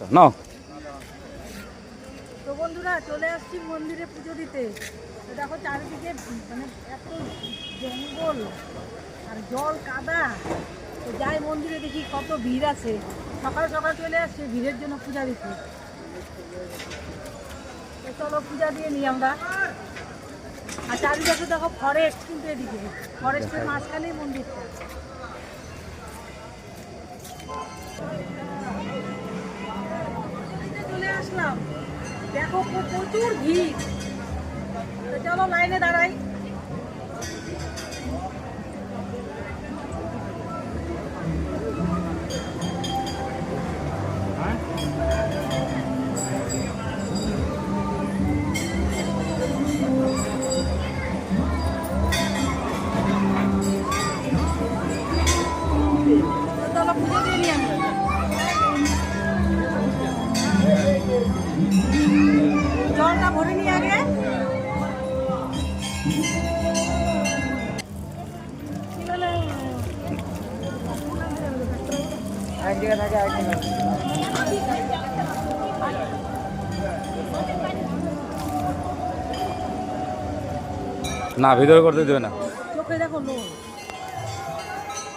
নাও তো বন্ধুরা চলে আসছি মন্দিরে পুজো দিতে। দেখো চারিদিকে মানে এত জঙ্গল আর জল কাদা। তো যাই মন্দিরে দেখি কত ভিড় আছে। সকাল সকাল চলে আসছে ভিড়ের জন্য পূজা দিতে। তো চলো পূজা দিয়ে নিই আমরা। আর চারিদিকে দেখো ফরেস্ট কিন্তু এদিকে। ফরেস্টের মাঝখানেই মন্দিরটা। আসলাম দেখো প্রচুর ভিড়। চলো লাইনে দাঁড়াই। জলটা ভরে নিই আগে? না ভিতরে করতে দেবে না।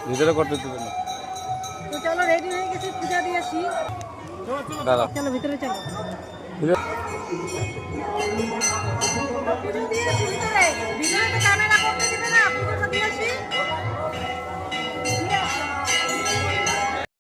ভিতরে করতে দেবে না। তো চলো রেডি হয়ে গেছি পূজা দিয়েছি। দাদা ভিতরে চলো?